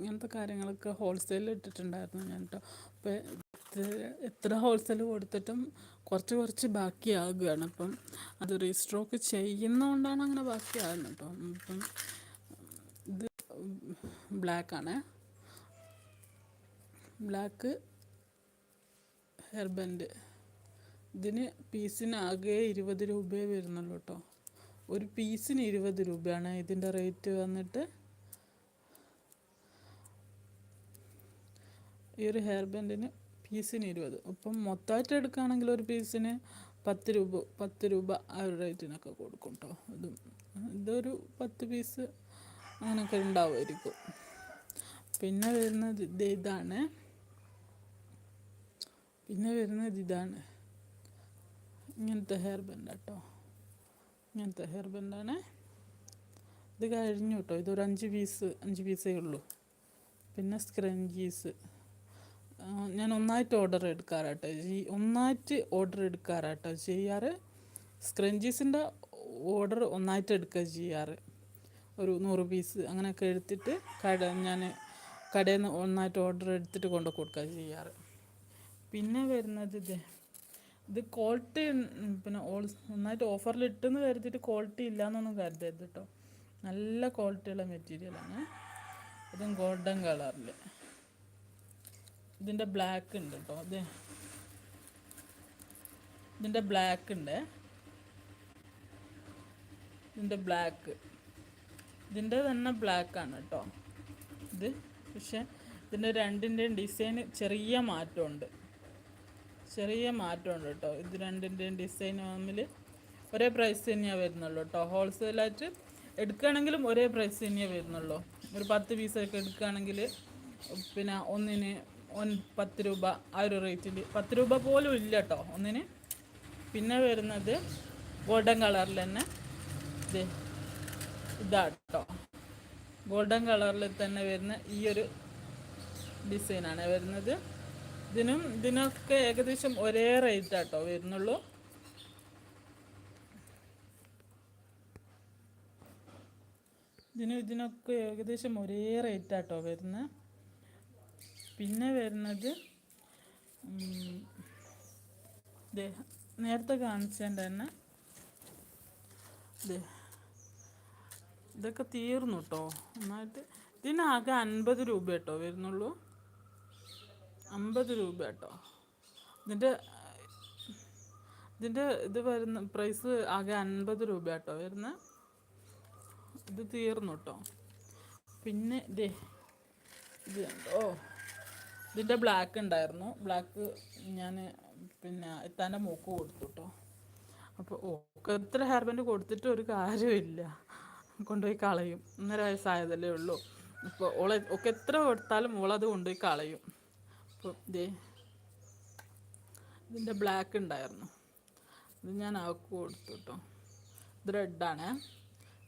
ഇങ്ങനത്തെ കാര്യങ്ങളൊക്കെ ഹോൾസെയിൽ ഇട്ടിട്ടുണ്ടായിരുന്നു ഞാൻ കേട്ടോ അപ്പോൾ എത്ര ഹോൾസെയിൽ കൊടുത്തിട്ടും കുറച്ച് കുറച്ച് ബാക്കിയാകുകയാണ്. അപ്പം അത് റീസ്റ്റോക്ക് ചെയ്യുന്നതുകൊണ്ടാണ് അങ്ങനെ ബാക്കിയാകുന്നത് കേട്ടോ അപ്പം ഇത് ബ്ലാക്കാണ് ബ്ലാക്ക് ഹെയർ ബാൻഡ് ഇതിന് പീസിന് ആകെ ഇരുപത് രൂപയേ വരുന്നുള്ളൂ കേട്ടോ ഒരു പീസിന് ഇരുപത് രൂപയാണ് ഇതിന്റെ റേറ്റ് വന്നിട്ട് ഈ ഒരു ഹെയർ ബാൻഡിന് പീസിന് ഇരുപത്. ഇപ്പം മൊത്തമായിട്ട് എടുക്കുകയാണെങ്കിൽ ഒരു പീസിന് പത്ത് രൂപ പത്ത് രൂപ ആ ഒരു റേറ്റിനൊക്കെ കൊടുക്കും കേട്ടോ ഇതും ഇതൊരു പത്ത് പീസ് അങ്ങനെയൊക്കെ ഉണ്ടാവുമായിരിക്കും. പിന്നെ വരുന്നത് ഇത് ഇതാണ്. പിന്നെ വരുന്നത് ഇതാണ്. ഇങ്ങനത്തെ ഹെയർ ബാൻഡ് കേട്ടോ ഇങ്ങനത്തെ ഹെയർ ബാൻഡാണ് ഇത് കഴിഞ്ഞു കേട്ടോ ഇതൊരു അഞ്ച് പീസ് അഞ്ച് പീസേ ഉള്ളൂ. പിന്നെ സ്ക്രഞ്ചീസ് ഞാൻ ഒന്നായിട്ട് ഓർഡർ എടുക്കാറാട്ടോ. ഒന്നായിട്ട് ഓർഡർ എടുക്കാറാട്ടോ ചെയ്യാറ്. സ്ക്രഞ്ചീസിന്റെ ഓർഡർ ഒന്നായിട്ട് എടുക്കുക ചെയ്യാറ്. ഒരു നൂറ് പീസ് അങ്ങനെയൊക്കെ എടുത്തിട്ട് കട ഞാൻ കടയിൽ നിന്ന് ഒന്നായിട്ട് ഓർഡർ എടുത്തിട്ട് കൊണ്ട് കൊടുക്കുക ചെയ്യാറ്. പിന്നെ വരുന്നത് ഇത്. ഇത് ക്വാളിറ്റി പിന്നെ ഓൾ നന്നായിട്ട് ഓഫറിൽ ഇട്ടെന്ന് കരുതിയിട്ട് ക്വാളിറ്റി ഇല്ലയെന്നൊന്നും കരുതരുത് കേട്ടോ നല്ല ക്വാളിറ്റിയുള്ള മെറ്റീരിയലാണ് ഇതും ഗോൾഡൻ കളറിൽ ഇതിന്റെ ബ്ലാക്ക് ഉണ്ട് കേട്ടോ അതെ. ഇതിന്റെ ബ്ലാക്ക് ഉണ്ട്. ഇതിന്റെ ബ്ലാക്ക് ഇതിന്റെ തന്നെ ബ്ലാക്കാണ് കേട്ടോ ഇത് പക്ഷെ ഇതിന്റെ രണ്ടിന്റെയും ഡിസൈൻ ചെറിയ മാറ്റമുണ്ട്. ചെറിയ മാറ്റമുണ്ട് കേട്ടോ ഇത് രണ്ടിന്റെയും ഡിസൈൻ തമ്മിൽ ഒരേ പ്രൈസ് തന്നെയാണ് വരുന്നുള്ളൂ കേട്ടോ ഹോൾസെയിലായിട്ട് എടുക്കുകയാണെങ്കിലും ഒരേ പ്രൈസ് തന്നെയാണ് വരുന്നുള്ളൂ. ഒരു പത്ത് പീസൊക്കെ എടുക്കുകയാണെങ്കിൽ പിന്നെ ഒന്നിന് ഒൻ പത്ത് രൂപ ആ ഒരു റേറ്റിൽ. പത്ത് രൂപ പോലും ഇല്ല കേട്ടോ ഒന്നിന്. പിന്നെ വരുന്നത് ഗോൾഡൻ കളറിൽ തന്നെ ഇത് ഇതാ കേട്ടോ ഗോൾഡൻ കളറിൽ തന്നെ വരുന്ന ഈ ഒരു ഡിസൈനാണ് വരുന്നത്. ഇതിനും ഇതിനൊക്കെ ഏകദേശം ഒരേ റേറ്റ് ആട്ടോ വരുന്നുള്ളൂ. ഇതിനും ഇതിനൊക്കെ ഏകദേശം ഒരേ റേറ്റ് ആട്ടോ വരുന്നത്. പിന്നെ വരുന്നത് നേരത്തെ കാണിച്ചതിന്റെ തന്നെ. ദേ ഇതൊക്കെ തീർന്നു കേട്ടോ നന്നായിട്ട് ഇതിനാകെ അൻപത് രൂപ കേട്ടോ വരുന്നുള്ളൂ. അമ്പത് രൂപ കേട്ടോ ഇതിന്റെ ഇതിന്റെ ഇത് വരുന്ന പ്രൈസ് ആകെ അൻപത് രൂപ കേട്ടോ വരുന്ന. ഇത് തീർന്നു കേട്ടോ പിന്നെ ദേ ഇത് കണ്ടോ? ഇതിന്റെ ബ്ലാക്ക് ഉണ്ടായിരുന്നു. ബ്ലാക്ക് ഞാൻ പിന്നെ ഇത്താന്റെ മൂക്ക് കൊടുത്തു കേട്ടോ അപ്പോൾ ഓക്ക് എത്ര ഹെയർ ബാൻഡ് കൊടുത്തിട്ട് ഒരു കാര്യമില്ല കൊണ്ടുപോയി കളയും. ഒന്നര വയസ്സായതല്ലേ ഉള്ളൂ. അപ്പോൾ ഓളെ ഒക്കെ എത്ര കൊടുത്താലും ഓളത് കൊണ്ടുപോയി കളയും. അപ്പോൾ ഇതേ ഇതിന്റെ ബ്ലാക്ക് ഉണ്ടായിരുന്നു. ഇത് ഞാൻ അവൾക്ക് കൊടുത്തു കേട്ടോ ഇത് റെഡാണ്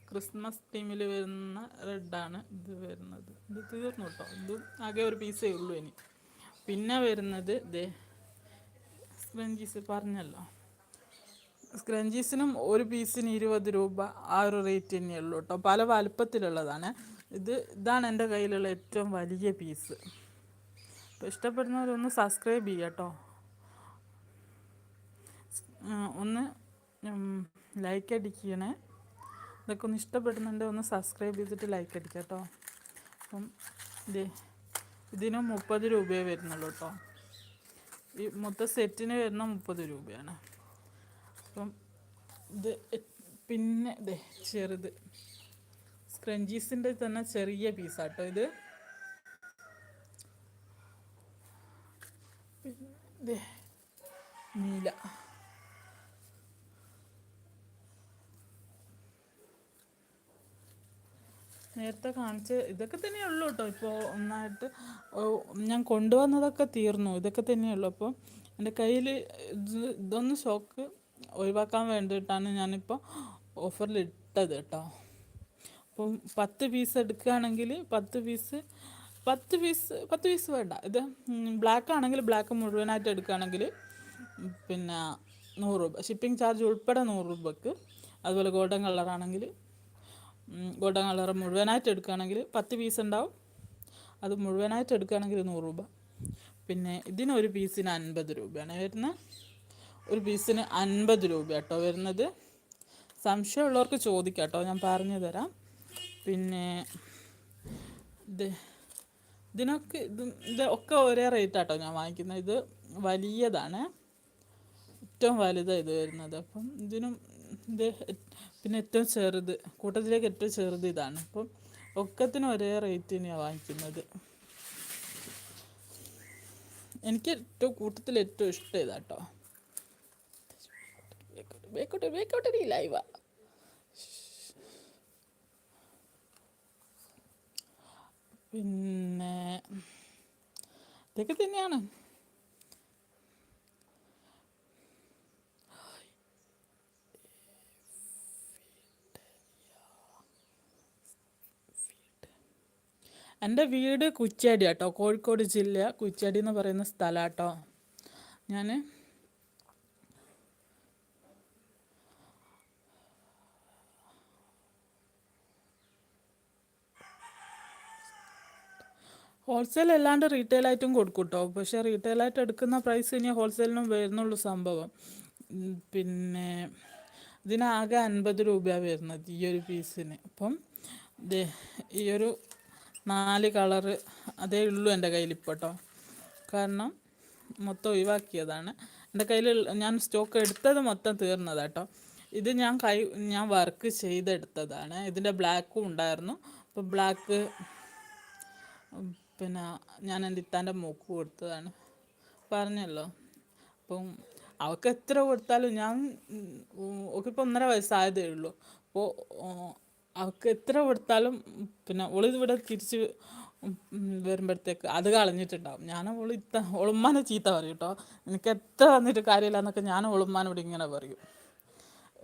ക്രിസ്മസ് തീമിൽ വരുന്ന റെഡാണ് ഇത് വരുന്നത്. ഇത് തീർന്നു കേട്ടോ ഇത് ആകെ ഒരു പീസേ ഉള്ളൂ ഇനി. പിന്നെ വരുന്നത് ദേ സ്ക്രഞ്ചീസ് പറഞ്ഞല്ലോ. സ്ക്രഞ്ചീസിനും ഒരു പീസിന് ഇരുപത് രൂപ ആ ഒരു റേറ്റ് തന്നെയുള്ളൂ കേട്ടോ പല വലുപ്പത്തിലുള്ളതാണ്. ഇത് ഇതാണ് എന്റെ കയ്യിലുള്ള ഏറ്റവും വലിയ പീസ് അപ്പോൾ ഇഷ്ടപ്പെടുന്നവരൊന്ന് സബ്സ്ക്രൈബ് ചെയ്യുക കേട്ടോ ഒന്ന് ലൈക്ക് അടിക്കണേ. ഇതൊക്കെ ഒന്ന് ഇഷ്ടപ്പെടുന്നുണ്ട് ഒന്ന് സബ്സ്ക്രൈബ് ചെയ്തിട്ട് ലൈക്ക് അടിക്കാം കേട്ടോ അപ്പം ഇതേ ഇതിന് മുപ്പത് രൂപയേ വരുന്നുള്ളൂ കേട്ടോ. ഈ മൊത്തം സെറ്റിന് വരുന്ന മുപ്പത് രൂപയാണ്. അപ്പം ഇത് പിന്നെ ഇതേ ചെറുത്. സ്ക്രഞ്ചീസിന്റെ തന്നെ ചെറിയ പീസാട്ടോ ഇത്. പിന്നെ നീല. നേരത്തെ കാണിച്ച് ഇതൊക്കെ തന്നെയേ ഉള്ളൂ കേട്ടോ. ഇപ്പോൾ ഒന്നായിട്ട് ഞാൻ കൊണ്ടുവന്നതൊക്കെ തീർന്നു. ഇതൊക്കെ തന്നെയേ ഉള്ളൂ. അപ്പോൾ എന്റെ കയ്യിൽ ഇത് ഇതൊന്ന് ഷോക്ക് ഒഴിവാക്കാൻ വേണ്ടിയിട്ടാണ് ഞാനിപ്പോൾ ഓഫറിൽ ഇട്ടത് കേട്ടോ. അപ്പം പത്ത് പീസ് എടുക്കുകയാണെങ്കിൽ പത്ത് പീസ് പത്ത് പീസ് പത്ത് പീസ് വേണ്ട. ഇത് ബ്ലാക്ക് ആണെങ്കിൽ ബ്ലാക്ക് മുഴുവനായിട്ട് എടുക്കുകയാണെങ്കിൽ പിന്നെ നൂറ് രൂപ. ഷിപ്പിംഗ് ചാർജ് ഉൾപ്പെടെ നൂറ് രൂപക്ക്. അതുപോലെ ഗോൾഡൻ കളറാണെങ്കിൽ ഗോൾഡൻ കളർ മുഴുവനായിട്ട് എടുക്കുകയാണെങ്കിൽ പത്ത് പീസ് ഉണ്ടാവും. അത് മുഴുവനായിട്ട് എടുക്കുകയാണെങ്കിൽ നൂറ് രൂപ. പിന്നെ ഇതിന് ഒരു പീസിന് അൻപത് രൂപയാണ് വരുന്നത്. ഒരു പീസിന് അൻപത് രൂപ കേട്ടോ വരുന്നത്. സംശയമുള്ളവർക്ക് ചോദിക്കാം കേട്ടോ ഞാൻ പറഞ്ഞു തരാം. പിന്നെ ഇത് ഇതിനൊക്കെ ഇത് ഇത് ഒക്കെ ഒരേ റേറ്റ് ആട്ടോ ഞാൻ വാങ്ങിക്കുന്നത്. ഇത് വലിയതാണ്. ഏറ്റവും വലുതാണ് ഇത് വരുന്നത്. അപ്പം ഇതിനും ഇത് പിന്നെ ഏറ്റവും ചെറുത് കൂട്ടത്തിലേക്ക് ഏറ്റവും ചെറുത് ഇതാണ്. അപ്പം ഒക്കത്തിന് ഒരേ റേറ്റ് തന്നെയാണ് വാങ്ങിക്കുന്നത്. എനിക്ക് ഏറ്റവും കൂട്ടത്തിൽ ഏറ്റവും ഇഷ്ടം ഇതാ ബേക്കോട്ടെ ലൈവാ പിന്നെ ഇതൊക്കെ തന്നെയാണ്. എന്റെ വീട് കുറ്റ്യാടി കേട്ടോ കോഴിക്കോട് ജില്ല കുറ്റ്യാടി എന്ന് പറയുന്ന സ്ഥലം കേട്ടോ ഞാൻ ഹോൾസെയിൽ അല്ലാണ്ട് റീറ്റെയിൽ ആയിട്ടും കൊടുക്കും കേട്ടോ പക്ഷെ റീറ്റെയിൽ ആയിട്ട് എടുക്കുന്ന പ്രൈസ് ഇനി ഹോൾസെയിലിനും വരുന്നുള്ളൂ സംഭവം. പിന്നെ ഇതിനാകെ അൻപത് രൂപയാണ് വരുന്നത് ഈ ഒരു പീസിന് അപ്പം ഈ ഒരു നാല് കളറ് അതേ ഉള്ളൂ എന്റെ കയ്യിൽ ഇപ്പോൾ കേട്ടോ കാരണം മൊത്തം ഒഴിവാക്കിയതാണ്. എന്റെ കയ്യിൽ ഞാൻ സ്റ്റോക്ക് എടുത്തത് മൊത്തം തീർന്നതാണ് കേട്ടോ ഇത് ഞാൻ കൈ ഞാൻ വർക്ക് ചെയ്തെടുത്തതാണ്. ഇതിന്റെ ബ്ലാക്കും ഉണ്ടായിരുന്നു. അപ്പോൾ ബ്ലാക്ക് പിന്നെ ഞാൻ എന്റെ ഇത്താന്റെ മൂക്ക് കൊടുത്തതാണ്. പറഞ്ഞല്ലോ. അപ്പം അവൾക്ക് എത്ര കൊടുത്താലും ഞാൻ ഒക്കെ അവൾക്കിപ്പോൾ ഒന്നര വയസ്സായതേ ഉള്ളൂ. അപ്പോൾ അവൾക്ക് എത്ര കൊടുത്താലും പിന്നെ ഓൾ ഇവിടെ തിരിച്ച് വരുമ്പോഴത്തേക്ക് അത് കളഞ്ഞിട്ടുണ്ടാവും. ഞാൻ ഓൾ ഇത്ത ഒളുമ്മാനെ ചീത്ത പറയും കേട്ടോ എനിക്ക് എത്ര വന്നിട്ട് കാര്യമില്ല എന്നൊക്കെ ഞാൻ ഓളുമ്മാനോട് ഇങ്ങനെ പറയും.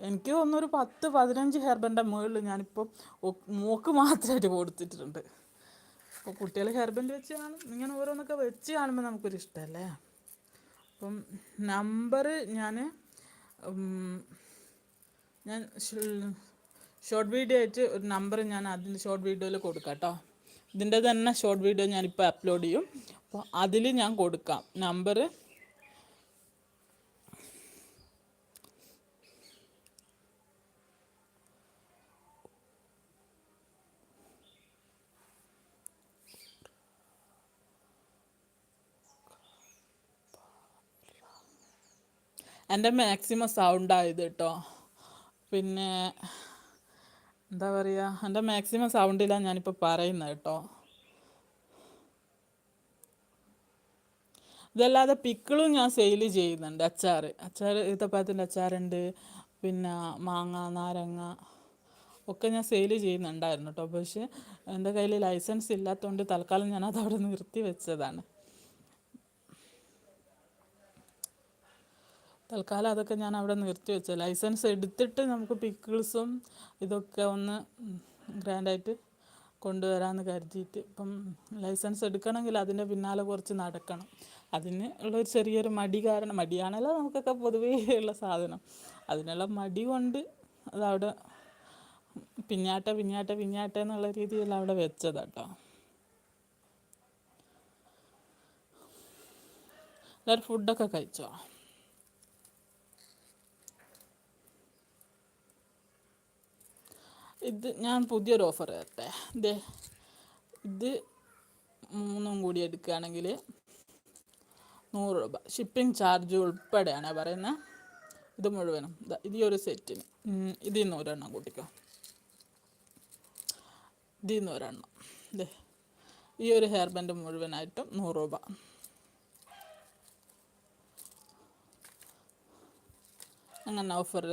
എനിക്ക് ഒരു പത്ത് പതിനഞ്ച് ഹെർബന്റെ മുകളിൽ ഞാനിപ്പോൾ മൂക്ക് മാത്രമായിട്ട് കൊടുത്തിട്ടുണ്ട്. അപ്പോൾ കുട്ടികൾ ഹെയർ ബാൻഡ് വെച്ച് കാണും ഇങ്ങനെ ഓരോന്നൊക്കെ വെച്ച് കാണുമ്പോൾ നമുക്കൊരു ഇഷ്ടമല്ലേ അപ്പം നമ്പർ ഞാൻ ഞാൻ ഷോർട്ട് വീഡിയോ ആയിട്ട് ഒരു നമ്പർ ഞാൻ അതിന്റെ ഷോർട്ട് വീഡിയോയിൽ കൊടുക്കാം കേട്ടോ ഇതിന്റെ തന്നെ ഷോർട്ട് വീഡിയോ ഞാനിപ്പോൾ അപ്ലോഡ് ചെയ്യും. അപ്പോൾ അതിൽ ഞാൻ കൊടുക്കാം. നമ്പർ എന്റെ മാക്സിമം സൗണ്ടായത് കേട്ടോ പിന്നെ എന്താ പറയുക എന്റെ മാക്സിമം സൗണ്ടിലാണ് ഞാനിപ്പോൾ പറയുന്നത് കേട്ടോ. ഇതല്ലാതെ പിക്കിളും ഞാൻ സെയിൽ ചെയ്യുന്നുണ്ട് അച്ചാർ. അച്ചാർ ഈത്തപ്പഴത്തിന്റെ അച്ചാറുണ്ട് പിന്നെ മാങ്ങ നാരങ്ങ ഒക്കെ ഞാൻ സെയിൽ ചെയ്യുന്നുണ്ടായിരുന്നു കേട്ടോ. പക്ഷേ എന്റെ കയ്യിൽ ലൈസൻസ് ഇല്ലാത്തതുകൊണ്ട് തൽക്കാലം ഞാനത് അവിടെ നിർത്തി വെച്ചതാണ്. തൽക്കാലം അതൊക്കെ ഞാൻ അവിടെ നിർത്തി വെച്ച. ലൈസൻസ് എടുത്തിട്ട് നമുക്ക് പിക്കിൾസും ഇതൊക്കെ ഒന്ന് ഗ്രാൻഡായിട്ട് കൊണ്ടുവരാമെന്ന് കരുതിയിട്ട് ഇപ്പം ലൈസൻസ് എടുക്കണമെങ്കിൽ അതിന്റെ പിന്നാലെ കുറച്ച് നടക്കണം. അതിന് ഉള്ളൊരു ചെറിയൊരു മടി കാരണം മടിയാണല്ലോ നമുക്കൊക്കെ പൊതുവേ ഉള്ള സാധനം. അതിനുള്ള മടി കൊണ്ട് അതവിടെ പിന്നാട്ട പിന്നാട്ട പിന്നാട്ട എന്നുള്ള രീതിയിൽ അവിടെ വെച്ചതാട്ടോ എല്ലാവരും ഫുഡൊക്കെ കഴിച്ചോ? ഇത് ഞാൻ പുതിയൊരു ഓഫർ തരട്ടെ. ഇതേ ഇത് മൂന്നും കൂടി എടുക്കുകയാണെങ്കിൽ നൂറ് രൂപ. ഷിപ്പിംഗ് ചാർജ് ഉൾപ്പെടെയാണ് പറയുന്നത് ഇത് മുഴുവനും. ദാ ഇത് ഈ ഒരു സെറ്റിന് ഇതിൽ നിന്ന് ഒരെണ്ണം കൂട്ടിക്കോ. ഇതിൽ നിന്ന് ഒരെണ്ണം. ദേ ഈ ഒരു ഹെയർ ബാൻഡ് മുഴുവനായിട്ടും നൂറ് രൂപ. അങ്ങനെ ഓഫർ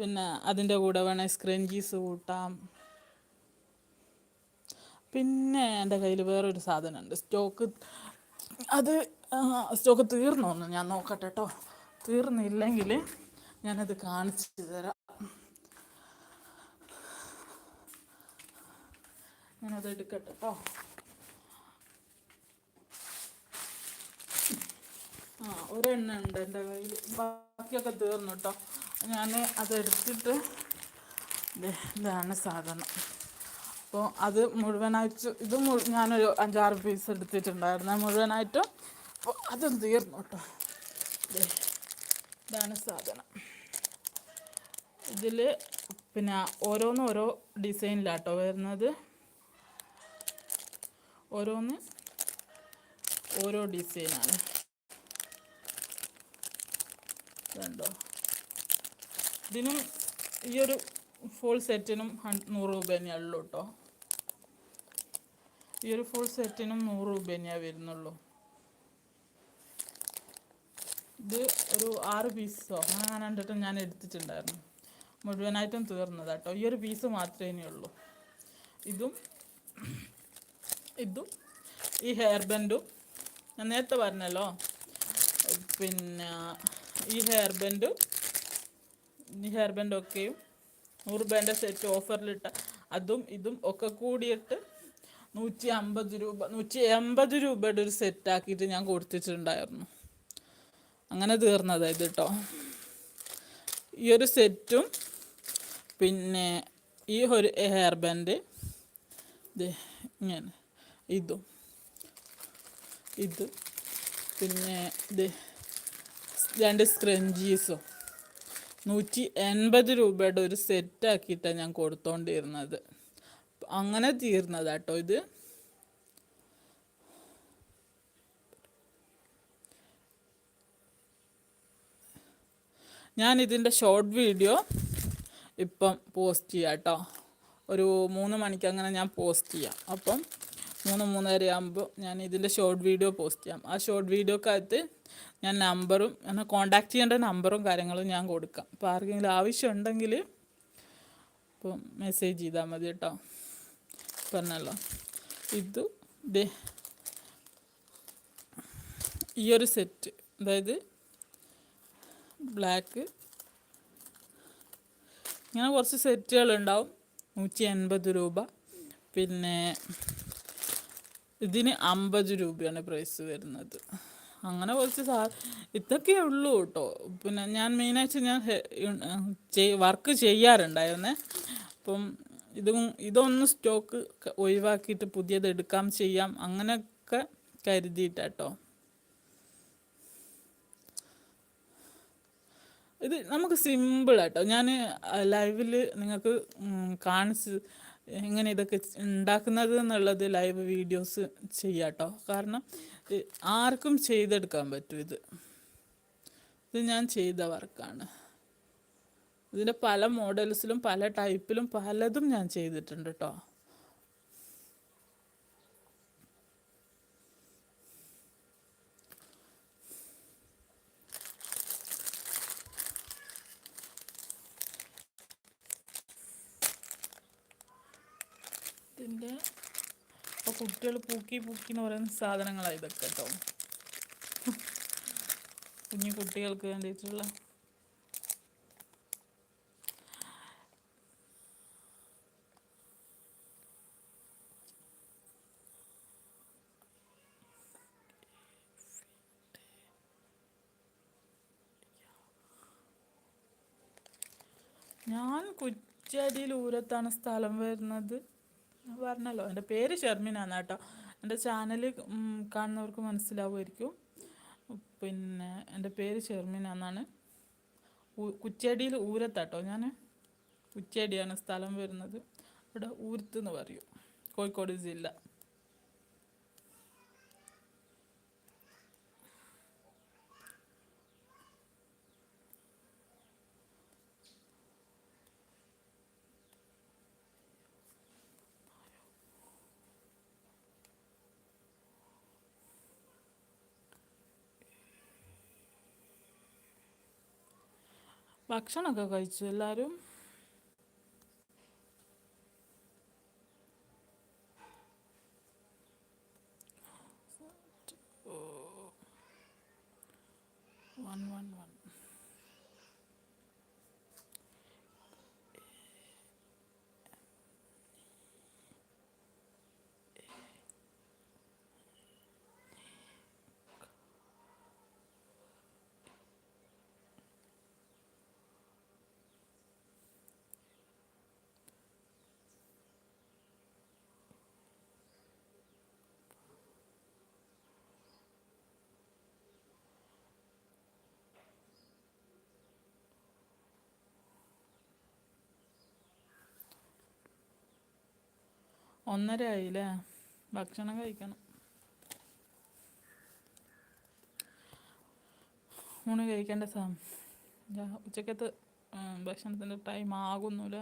പിന്നെ അതിന്റെ കൂടെ വേണേൽ സ്ക്രഞ്ചീസ് കൂട്ടാം. പിന്നെ എന്റെ കയ്യിൽ വേറൊരു സാധനമുണ്ട്. സ്റ്റോക്ക് അത് സ്റ്റോക്ക് തീർന്നോന്ന് ഞാൻ നോക്കട്ടെ കേട്ടോ തീർന്നില്ലെങ്കിൽ ഞാനത് കാണിച്ചു തരാം. ഞാനത് എടുക്കട്ടെ കേട്ടോ ആ ഒരെണ്ണ ഉണ്ട് എന്റെ കയ്യിൽ. ബാക്കിയൊക്കെ തീർന്നു കേട്ടോ ഞാൻ അതെടുത്തിട്ട് ഇതാണ് സാധനം. അപ്പോൾ അത് മുഴുവനായിട്ട് ഇത് മു ഞാനൊരു അഞ്ചാറ് പീസ് എടുത്തിട്ടുണ്ടായിരുന്നു മുഴുവനായിട്ടും. അപ്പോൾ അതും തീർന്നു കേട്ടോ. ഇതാണ് സാധനം. ഇതിൽ പിന്നെ ഓരോന്നും ഓരോ ഡിസൈനിലാട്ടോ വരുന്നത്. ഓരോന്ന് ഓരോ ഡിസൈനാണ്. കണ്ടോ? ഇതിനും ഈ ഒരു ഫുൾ സെറ്റിനും നൂറ് രൂപ തന്നെയാണ് ഉള്ളൂ കേട്ടോ ഈ ഒരു ഫുൾ സെറ്റിനും നൂറ് രൂപ തന്നെയാണ് വരുന്നുള്ളൂ. ഇത് ഒരു ആറ് പീസോ അങ്ങനെ കണ്ടിട്ട് ഞാൻ എടുത്തിട്ടുണ്ടായിരുന്നു. മുഴുവനായിട്ടും തീർന്നത് കേട്ടോ ഈ ഒരു പീസ് മാത്രമേ ഇനിയുള്ളൂ ഇതും ഇതും ഈ ഹെയർ ബാൻഡും ഞാൻ നേരത്തെ പറഞ്ഞല്ലോ. പിന്നെ ഈ ഹെയർ ബാൻഡും ഹെയർ ബാൻഡ് ഒക്കെയും നൂറ് ബാൻഡ് സെറ്റ് ഓഫറിലിട്ട അതും ഇതും ഒക്കെ കൂടിയിട്ട് നൂറ്റി അമ്പത് രൂപ നൂറ്റി എൺപത് രൂപയുടെ ഒരു സെറ്റാക്കിയിട്ട് ഞാൻ കൊടുത്തിട്ടുണ്ടായിരുന്നു. അങ്ങനെ തീർന്നതായത് കേട്ടോ ഈ ഒരു സെറ്റും പിന്നെ ഈ ഒരു ഹെയർ ബാൻഡ് ഇങ്ങനെ ഇതും ഇത് പിന്നെ ഇത് രണ്ട് സ്ക്രഞ്ചീസും നൂറ്റി എൺപത് രൂപയുടെ ഒരു സെറ്റാക്കിയിട്ടാണ് ഞാൻ കൊടുത്തോണ്ടിരുന്നത്. അങ്ങനെ തീർന്നതാട്ടോ ഇത്. ഞാൻ ഇതിന്റെ ഷോർട്ട് വീഡിയോ ഇപ്പം പോസ്റ്റ് ചെയ്യാം കേട്ടോ ഒരു മൂന്ന് മണിക്ക് അങ്ങനെ ഞാൻ പോസ്റ്റ് ചെയ്യാം. അപ്പം മൂന്ന് മൂന്നര ആകുമ്പോൾ ഞാൻ ഇതിന്റെ ഷോർട്ട് വീഡിയോ പോസ്റ്റ് ചെയ്യാം. ആ ഷോർട്ട് വീഡിയോക്കകത്ത് ഞാൻ നമ്പറും എന്നെ കോണ്ടാക്ട് ചെയ്യേണ്ട നമ്പറും കാര്യങ്ങളും ഞാൻ കൊടുക്കാം. അപ്പോൾ ആർക്കെങ്കിലും ആവശ്യമുണ്ടെങ്കിൽ അപ്പോൾ മെസ്സേജ് ചെയ്താൽ മതി കേട്ടോ. പറഞ്ഞല്ലോ. ഇത് ദേ ഈ ഒരു സെറ്റ് അതായത് ബ്ലാക്ക് ഇങ്ങനെ കുറച്ച് സെറ്റുകൾ ഉണ്ടാവും. നൂറ്റി എൺപത് രൂപ. പിന്നെ ഇതിന് അമ്പത് രൂപയാണ് പ്രൈസ് വരുന്നത്. അങ്ങനെ കുറച്ച് സാ ഇതൊക്കെ ഉള്ളൂ കേട്ടോ പിന്നെ ഞാൻ മെയിനായിട്ട് ഞാൻ വർക്ക് ചെയ്യാറുണ്ടായിരുന്നേ. അപ്പം ഇതും ഇതൊന്ന് സ്റ്റോക്ക് ഒഴിവാക്കിയിട്ട് പുതിയത് എടുക്കാം ചെയ്യാം അങ്ങനെയൊക്കെ കരുതിയിട്ടാട്ടോ ഇത് നമുക്ക് സിമ്പിളാട്ടോ ഞാൻ ലൈവിൽ നിങ്ങൾക്ക് കാണിച്ച് എങ്ങനെ ഇതൊക്കെ ഉണ്ടാക്കുന്നത് എന്നുള്ളത് ലൈവ് വീഡിയോസ് ചെയ്യാട്ടോ. കാരണം ആർക്കും ചെയ്തെടുക്കാൻ പറ്റും ഇത്. ഇത് ഞാൻ ചെയ്ത വർക്കാണ്. ഇതിന്റെ പല മോഡൽസിലും പല ടൈപ്പിലും പലതും ഞാൻ ചെയ്തിട്ടുണ്ട് കേട്ടോ ഇതിന്റെ ഇപ്പോൾ കുട്ടികൾ പൂക്കി പൂക്കി എന്ന് പറയുന്ന സാധനങ്ങളാണ് ഇതൊക്കെ കേട്ടോ കുഞ്ഞു കുട്ടികൾക്ക് വേണ്ടിയിട്ടുള്ള. ഞാൻ കുറ്റ്യാടിയിൽ ഊരത്താണ് സ്ഥലം വരുന്നത്. പറഞ്ഞല്ലോ. എന്റെ പേര് ഷെർമിനാണ് കേട്ടോ. എന്റെ ചാനൽ കാണുന്നവർക്ക് മനസ്സിലാവുമായിരിക്കും. പിന്നെ എന്റെ പേര് ഷെർമിനാന്നാണ്. കുച്ചേടിയിൽ ഊരത്താട്ടോ ഞാൻ കുച്ചേടിയാണ് സ്ഥലം വരുന്നത്. ഇവിടെ ഊരത്ത് എന്ന് പറയും. കോഴിക്കോട് ജില്ല. ഭക്ഷണമൊക്കെ കഴിച്ചു എല്ലാവരും ഒന്നര ആയില്ലേ ഭക്ഷണം കഴിക്കണം. ഊണ് കഴിക്കേണ്ട സമയം ഉച്ചക്കത്ത് ഭക്ഷണത്തിന്റെ ടൈം ആകുന്നില്ല.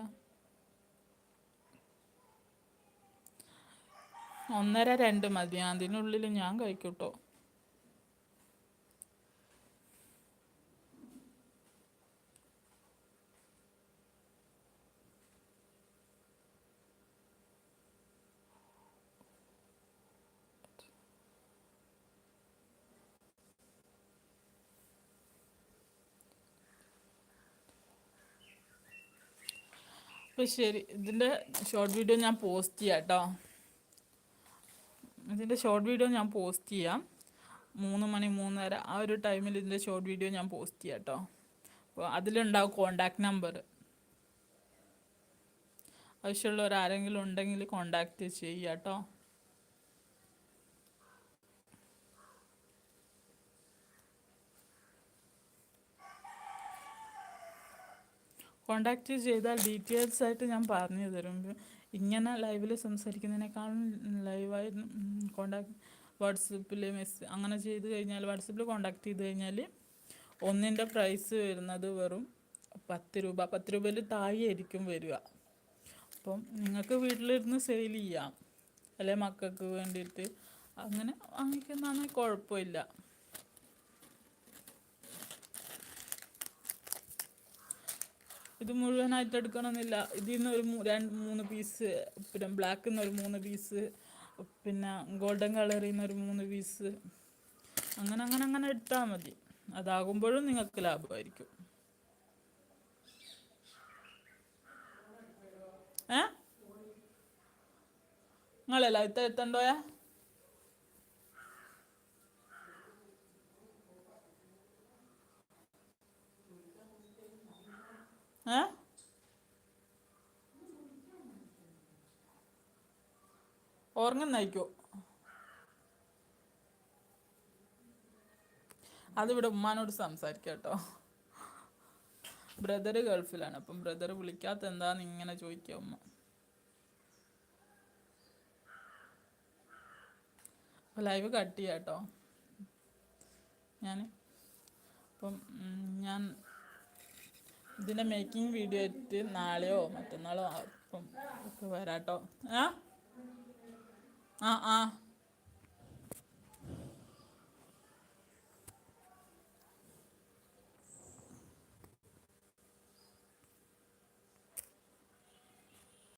ഒന്നര രണ്ട് മതി. അതിനുള്ളിൽ ഞാൻ കഴിക്കൂട്ടോ. ശരി ഇതിന്റെ ഷോർട്ട് വീഡിയോ ഞാൻ പോസ്റ്റ് ചെയ്യാം കേട്ടോ ഇതിന്റെ ഷോർട്ട് വീഡിയോ ഞാൻ പോസ്റ്റ് ചെയ്യാം. മൂന്ന് മണി മൂന്നര ആ ഒരു ടൈമിൽ ഇതിന്റെ ഷോർട്ട് വീഡിയോ ഞാൻ പോസ്റ്റ് ചെയ്യാം കേട്ടോ അപ്പോൾ അതിലുണ്ടാവും കോണ്ടാക്ട് നമ്പർ ആവശ്യമുള്ളവർ ആരെങ്കിലും ഉണ്ടെങ്കിൽ കോണ്ടാക്ട് ചെയ്യുക കേട്ടോ കോണ്ടാക്ട് ചെയ്താൽ ഡീറ്റെയിൽസ് ആയിട്ട് ഞാൻ പറഞ്ഞു തരും. ഇങ്ങനെ ലൈവിൽ സംസാരിക്കുന്നതിനേക്കാളും ലൈവായി കോണ്ടാക്ട് വാട്സപ്പിൽ മെസ്സ് അങ്ങനെ ചെയ്ത് കഴിഞ്ഞാൽ വാട്സപ്പിൽ കോണ്ടാക്ട് ചെയ്ത് കഴിഞ്ഞാൽ ഒന്നിന്റെ പ്രൈസ് വരുന്നത് വെറും പത്ത് രൂപ. പത്ത് രൂപയിൽ താഴെയായിരിക്കും വരിക. അപ്പം നിങ്ങൾക്ക് വീട്ടിലിരുന്ന് സെയിൽ ചെയ്യാം. അല്ലെ മക്കൾക്ക് വേണ്ടിയിട്ട്. അങ്ങനെ വാങ്ങിക്കുന്നതാണെങ്കിൽ കുഴപ്പമില്ല. ഇത് മുഴുവനായിട്ട് എടുക്കണമെന്നില്ല. ഇതിൽ നിന്ന് ഒരു രണ്ട് മൂന്ന് പീസ് പിന്നെ ബ്ലാക്കിൽ നിന്ന് ഒരു മൂന്ന് പീസ് പിന്നെ ഗോൾഡൻ കളറിൽ നിന്ന് ഒരു മൂന്ന് പീസ് അങ്ങനെ അങ്ങനെ അങ്ങനെ എടുത്താൽ മതി. അതാകുമ്പോഴും നിങ്ങൾക്ക് ലാഭമായിരിക്കും. ഏ? നിങ്ങളല്ല ഇത്ത എത്തണ്ടോയാ ഏ? ഉറങ്ങുന്നായിക്കോ അതിവിടെ ഉമ്മാനോട് സംസാരിക്കാം കേട്ടോ. ബ്രദർ ഗൾഫിലാണ് അപ്പം ബ്രദർ വിളിക്കാത്ത എന്താന്ന് ഇങ്ങനെ ചോദിക്ക ഉമ്മ. ലൈവ് കട്ട് ചെയ്യാം കേട്ടോ. ഞാൻ അപ്പം ഞാൻ ഇതിന്റെ മേക്കിംഗ് വീഡിയോ ആയിട്ട് നാളെയോ മറ്റന്നാളോ ഒക്കെ വരാട്ടോ. ആ? ആ ആ.